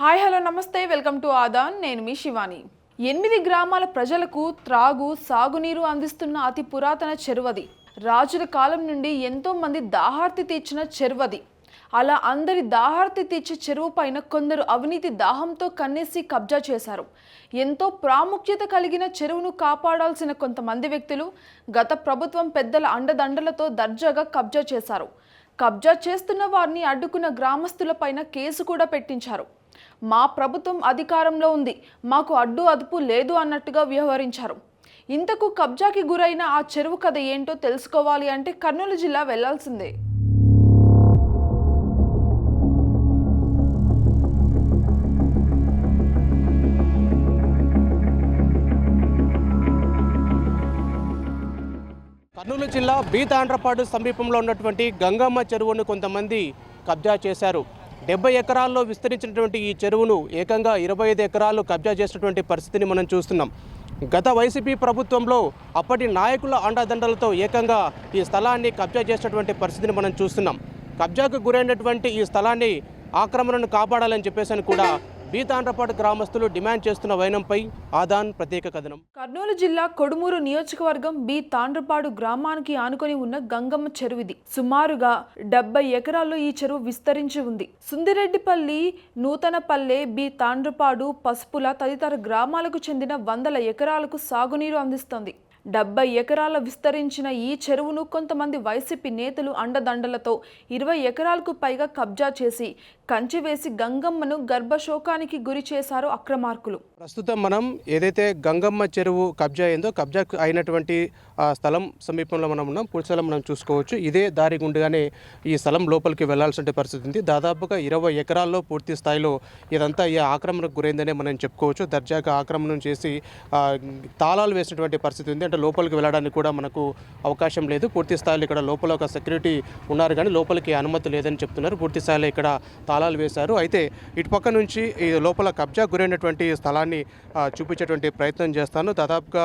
Hi hello namaste welcome to Aadan. నేను మీ శివాని. ఎనిమిది గ్రామాల ప్రజలకు త్రాగు సాగునీరు అందిస్తున్న అతి పురాతన చెరువది. రాజుల కాలం నుండి ఎంతోమంది దాహార్తి తీర్చిన చెరువది. అలా అందరి దాహార్తి తీర్చే చెరువు పైన కొందరు అవినీతి దాహంతో కన్నేసి కబ్జా చేశారు. ఎంతో ప్రాముఖ్యత కలిగిన చెరువును కాపాడాల్సిన కొంతమంది వ్యక్తులు గత ప్రభుత్వం పెద్దల అండదండలతో దర్జాగా కబ్జా చేశారు. కబ్జా చేస్తున్న వారిని అడ్డుకున్న గ్రామస్తులపైన కేసు కూడా పెట్టించారు. మా ప్రభుత్వం అధికారంలో ఉంది. మాకు అడ్డు అదుపు లేదు అన్నట్టుగా వ్యవహరించారు. ఇంతకు కబ్జాకి గురైన ఆ చెరువు కథ ఏంటో తెలుసుకోవాలి అంటే కర్నూలు జిల్లా వెళ్ళాల్సిందే. కర్నూలు జిల్లా బీతాండ్రపాడు సమీపంలో ఉన్నటువంటి గంగమ్మ చెరువును కొంతమంది కబ్జా చేశారు. డెబ్బై ఎకరాల్లో విస్తరించినటువంటి ఈ చెరువును ఏకంగా ఇరవై ఐదు ఎకరాలు కబ్జా చేసినటువంటి పరిస్థితిని మనం చూస్తున్నాం. గత వైసీపీ ప్రభుత్వంలో అప్పటి నాయకుల అండదండలతో ఏకంగా ఈ స్థలాన్ని కబ్జా చేసినటువంటి పరిస్థితిని మనం చూస్తున్నాం. కబ్జాకు గురైనటువంటి ఈ స్థలాన్ని ఆక్రమణను కాపాడాలని చెప్పేసి అని కూడా బీతాండ్రపాడు గ్రామస్తులు డిమాండ్ చేస్తున్న వైనంపై ఆదాన్ ప్రత్యేక కథనం. కర్నూలు జిల్లా కొడుమూరు నియోజకవర్గం బి తాండ్రపాడు గ్రామానికి ఆనుకొని ఉన్న గంగమ్మ చెరువుది. సుమారుగా డెబ్బై ఎకరాల్లో ఈ చెరువు విస్తరించి ఉంది. సుందిరెడ్డిపల్లి నూతనపల్లె బి తాండ్రపాడు పసుపుల తదితర గ్రామాలకు చెందిన వందల ఎకరాలకు సాగునీరు అందిస్తోంది. డెబ్బై ఎకరాల విస్తరించిన ఈ చెరువును కొంతమంది వైసీపీ నేతలు అండదండలతో ఇరవై ఎకరాలకు పైగా కబ్జా చేసి కంచె వేసి గంగమ్మను గర్భశోకానికి గురి చేశారు అక్రమార్కులు. ప్రస్తుతం మనం ఏదైతే గంగమ్మ చెరువు కబ్జా అయిందో కబ్జా అయినటువంటి స్థలం సమీపంలో మనం ఉన్నాం. పూర్తి మనం చూసుకోవచ్చు. ఇదే దారి గుండగానే ఈ స్థలం లోపలికి వెళ్ళాల్సిన పరిస్థితి ఉంది. దాదాపుగా ఇరవై ఎకరాల్లో పూర్తి స్థాయిలో ఇదంతా ఈ ఆక్రమణకు గురైందనే మనం చెప్పుకోవచ్చు. దర్జాగా ఆక్రమణం చేసి తాళాలు వేసినటువంటి పరిస్థితి ఉంది. అంటే లోపలికి వెళ్ళడానికి కూడా మనకు అవకాశం లేదు. పూర్తి స్థాయిలో ఇక్కడ లోపల ఒక సెక్యూరిటీ ఉన్నారు కానీ లోపలికి అనుమతి లేదని చెప్తున్నారు. పూర్తి స్థాయిలో ఇక్కడ తాళాలు వేశారు. అయితే ఇటుపక్క నుంచి ఈ లోపల కబ్జా గురైనటువంటి స్థలాన్ని చూపించేటువంటి ప్రయత్నం చేస్తాను. దాదాపుగా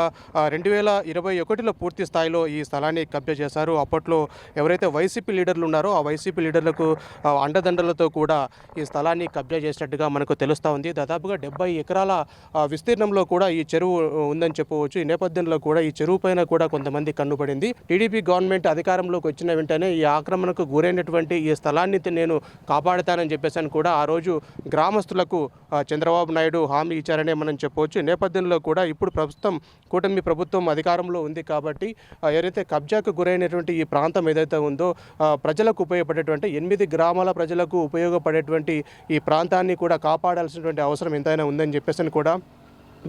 రెండు వేల ఇరవై ఒకటిలో పూర్తి స్థాయిలో ఈ స్థలాన్ని కబ్జా చేశారు. అప్పట్లో ఎవరైతే వైసీపీ లీడర్లు ఉన్నారో ఆ వైసీపీ లీడర్లకు అండదండలతో కూడా ఈ స్థలాన్ని కబ్జా చేసినట్టుగా మనకు తెలుస్తూ ఉంది. దాదాపుగా డెబ్బై ఎకరాల విస్తీర్ణంలో కూడా ఈ చెరువు ఉందని చెప్పవచ్చు. ఈ నేపథ్యంలో కూడా ఈ చెరువు పైన కూడా కొంతమంది కన్నుపడింది టీడీపీ గవర్నమెంట్ అధికారంలోకి వచ్చిన వెంటనే ఈ ఆక్రమణకు గురైనటువంటి ఈ స్థలాన్ని నేను నేను కాపాడుతానని చెప్పేసి అని కూడా ఆ రోజు గ్రామస్తులకు చంద్రబాబు నాయుడు హామీ ఇచ్చారనే మనం చెప్పవచ్చు. నేపథ్యంలో కూడా ఇప్పుడు ప్రస్తుతం కూటమి ప్రభుత్వం అధికారంలో ఉంది కాబట్టి ఏదైతే కబ్జాకు గురైనటువంటి ఈ ప్రాంతం ఏదైతే ఉందో ప్రజలకు ఉపయోగపడేటువంటి ఎనిమిది గ్రామాల ప్రజలకు ఉపయోగపడేటువంటి ఈ ప్రాంతాన్ని కూడా కాపాడాల్సినటువంటి అవసరం ఎంతైనా ఉందని చెప్పేసి కూడా.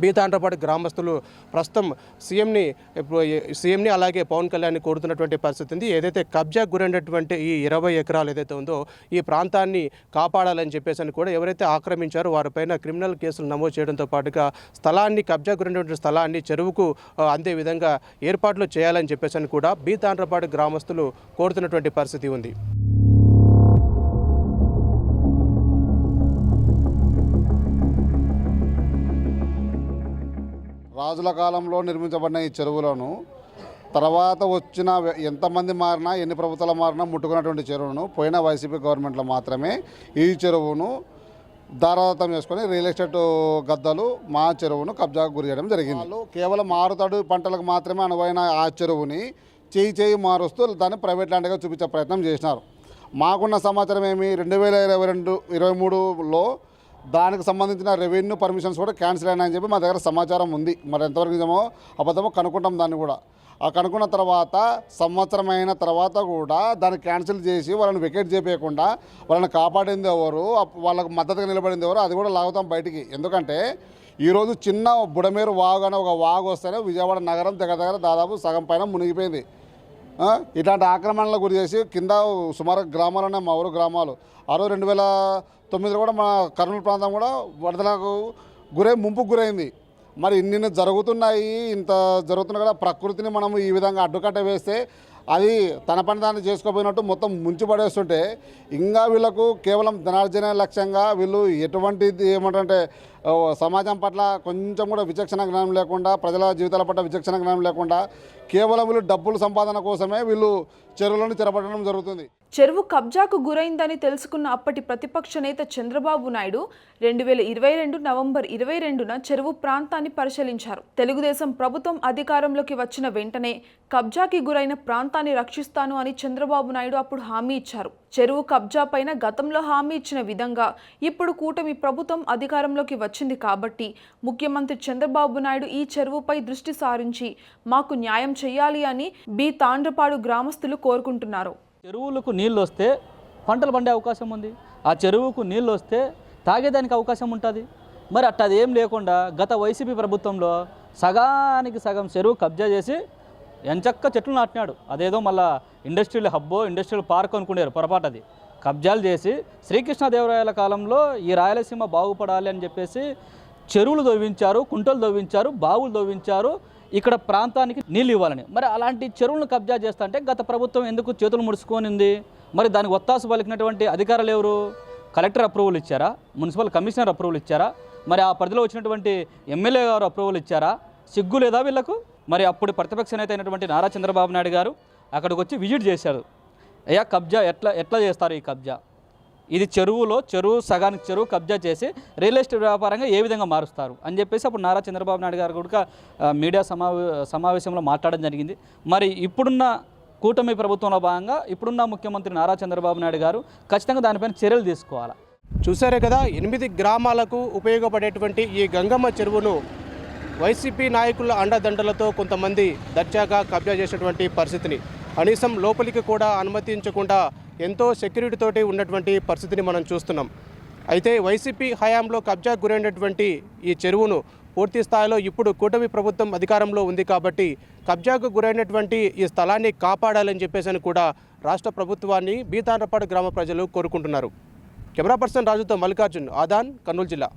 బీతాండ్రపాటి గ్రామస్తులు ప్రస్తుతం సీఎంని సీఎంని అలాగే పవన్ కళ్యాణ్ని కోరుతున్నటువంటి పరిస్థితి ఉంది. ఏదైతే కబ్జా గురైనటువంటి ఈ ఇరవై ఎకరాలు ఏదైతే ఉందో ఈ ప్రాంతాన్ని కాపాడాలని చెప్పేసి అని కూడా ఎవరైతే ఆక్రమించారో వారిపైన క్రిమినల్ కేసులు నమోదు చేయడంతో పాటుగా స్థలాన్ని కబ్జా గురైనటువంటి స్థలాన్ని చెరువుకు అందే విధంగా ఏర్పాట్లు చేయాలని చెప్పేసి అని కూడా బీతాండ్రపాటి గ్రామస్తులు కోరుతున్నటువంటి పరిస్థితి ఉంది. రాజుల కాలంలో నిర్మించబడిన ఈ చెరువులను తర్వాత వచ్చిన ఎంతమంది మారినా ఎన్ని ప్రభుత్వాలు మారినా ముట్టుకున్నటువంటి చెరువును పోయిన వైసీపీ గవర్నమెంట్లో మాత్రమే ఈ చెరువును దారాదత్తం చేసుకొని రియల్ ఎస్టేట్ గద్దలు మా చెరువును కబ్జాకు గురి చేయడం జరిగింది. వాళ్ళు కేవలం మారుతడు పంటలకు మాత్రమే అనువైన ఆ చెరువుని చేయి చేయి మారుస్తూ దాన్ని ప్రైవేట్ ల్యాండ్గా చూపించే ప్రయత్నం చేసినారు. మాకున్న సమాచారం ఏమి? రెండు వేల ఇరవై రెండు ఇరవై మూడులో దానికి సంబంధించిన రెవెన్యూ పర్మిషన్స్ కూడా క్యాన్సిల్ అయినాయని చెప్పి మా దగ్గర సమాచారం ఉంది. మరి ఎంతవరకు నిజమో అబద్ధమో కనుక్కుంటాం దాన్ని కూడా. ఆ కనుక్కున్న తర్వాత సంవత్సరం అయిన తర్వాత కూడా దాన్ని క్యాన్సిల్ చేసి వాళ్ళని వికెట్ చేయకుండా వాళ్ళని కాపాడింది ఎవరు వాళ్ళకు మద్దతుగా నిలబడింది ఎవరు అది కూడా లాగుతాం బయటికి. ఎందుకంటే ఈరోజు చిన్న బుడమేరు వాగు అనే ఒక వాగు వస్తేనే విజయవాడ నగరం దగ్గర దగ్గర దాదాపు సగం పైన మునిగిపోయింది. ఇట్లాంటి ఆక్రమణలకు గురి చేసి కింద సుమారు గ్రామాలు ఉన్నాయి మా ఊరు గ్రామాలు. ఆ రోజు రెండు వేల తొమ్మిదిలో కూడా మన కర్నూలు ప్రాంతం కూడా వరదలకు గురై ముంపుకు గురైంది. మరి ఇన్ని జరుగుతున్నాయి ఇంత జరుగుతున్నా కూడా ప్రకృతిని మనం ఈ విధంగా అడ్డుకట్ట వేస్తే అది తన పని దాన్ని చేసుకోపోయినట్టు మొత్తం ముంచి పడేస్తుంటే ఇంకా వీళ్ళకు కేవలం ధనార్జన లక్ష్యంగా వీళ్ళు ఎటువంటిది ఏమంటే సమాజం పట్ల కొంచెం కూడా విచక్షణ జ్ఞానం లేకుండా ప్రజల జీవితాల పట్ల విచక్షణ జ్ఞానం లేకుండా కేవలం వీళ్ళు డబ్బులు సంపాదన కోసమే వీళ్ళు చెరువులను తెరపడడం జరుగుతుంది. చెరువు కబ్జాకు గురైందని తెలుసుకున్న అప్పటి ప్రతిపక్ష నేత చంద్రబాబు నాయుడు రెండు వేల ఇరవై రెండు నవంబర్ ఇరవై రెండున చెరువు ప్రాంతాన్ని పరిశీలించారు. తెలుగుదేశం ప్రభుత్వం అధికారంలోకి వచ్చిన వెంటనే కబ్జాకి గురైన ప్రాంతాన్ని రక్షిస్తాను అని చంద్రబాబు నాయుడు అప్పుడు హామీ ఇచ్చారు. చెరువు కబ్జా పైన గతంలో హామీ ఇచ్చిన విధంగా ఇప్పుడు కూటమి ప్రభుత్వం అధికారంలోకి వచ్చింది కాబట్టి ముఖ్యమంత్రి చంద్రబాబు నాయుడు ఈ చెరువుపై దృష్టి సారించి మాకు న్యాయం చేయాలి అని బి. తాండ్రపాడు గ్రామస్తులు కోరుకుంటున్నారు. చెరువులకు నీళ్ళు వస్తే పంటలు పండే అవకాశం ఉంది. ఆ చెరువుకు నీళ్ళు వస్తే తాగేదానికి అవకాశం ఉంటుంది. మరి అట్టదేం ఏం లేకుండా గత వైసీపీ ప్రభుత్వంలో సగానికి సగం చెరువు కబ్జా చేసి ఎంచక్క చెట్లు నాటినాడు. అదేదో మళ్ళా ఇండస్ట్రియల్ హబ్బో ఇండస్ట్రియల్ పార్క్ అనుకునేరు పొరపాటు అది. కబ్జాలు చేసి శ్రీకృష్ణదేవరాయల కాలంలో ఈ రాయలసీమ బాగుపడాలి అని చెప్పేసి చెరువులు దోవించారు కుంటలు దోవించారు బావులు దోవించారు ఇక్కడ ప్రాంతానికి నీళ్ళు ఇవ్వాలని. మరి అలాంటి చెరువులను కబ్జా చేస్తా అంటే గత ప్రభుత్వం ఎందుకు చేతులు ముడుచుకొనింది? మరి దానికి ఒత్తాసు పలికినటువంటి అధికారులు ఎవరు? కలెక్టర్ అప్రూవల్ ఇచ్చారా? మున్సిపల్ కమిషనర్ అప్రూవల్ ఇచ్చారా? మరి ఆ పరిధిలో వచ్చినటువంటి ఎమ్మెల్యే గారు అప్రూవల్ ఇచ్చారా? సిగ్గు లేదా వీళ్ళకు? మరి అప్పుడు ప్రతిపక్ష నేత అయినటువంటి నారా చంద్రబాబు నాయుడు గారు అక్కడికి వచ్చి విజిట్ చేశారు. అయ్యా కబ్జా ఎట్లా ఎట్లా చేస్తారు ఈ కబ్జా? ఇది చెరువులో చెరువు సగానికి చెరువు కబ్జా చేసి రియల్ ఎస్టేట్ వ్యాపారంగా ఏ విధంగా మారుస్తారు? అని చెప్పేసి అప్పుడు నారా చంద్రబాబు నాయుడు గారు కూడా మీడియా సమావే సమావేశంలో మాట్లాడడం జరిగింది. మరి ఇప్పుడున్న కూటమి ప్రభుత్వంలో భాగంగా ఇప్పుడున్న ముఖ్యమంత్రి నారా చంద్రబాబు నాయుడు గారు ఖచ్చితంగా దానిపైన చర్యలు తీసుకోవాలి? చూసారే కదా ఎనిమిది గ్రామాలకు ఉపయోగపడేటువంటి ఈ గంగమ్మ చెరువును వైసీపీ నాయకుల అండదండలతో కొంతమంది దర్జాగా కబ్జా చేసినటువంటి పరిస్థితిని కనీసం లోపలికి కూడా అనుమతించకుండా ఎంతో సెక్యూరిటీ తోటి ఉన్నటువంటి పరిస్థితిని మనం చూస్తున్నాం. అయితే వైసీపీ హయాంలో కబ్జా గురైనటువంటి ఈ చెరువును పూర్తి స్థాయిలో ఇప్పుడు కూటమి ప్రభుత్వం అధికారంలో ఉంది కాబట్టి కబ్జాకు గురైనటువంటి ఈ స్థలాన్ని కాపాడాలని చెప్పేసి అని కూడా రాష్ట్ర ప్రభుత్వాన్ని బీతానపాడు గ్రామ ప్రజలు కోరుకుంటున్నారు. కెమెరా పర్సన్ రాజుతో మల్లికార్జున్ ఆదాన్ కర్నూలు జిల్లా.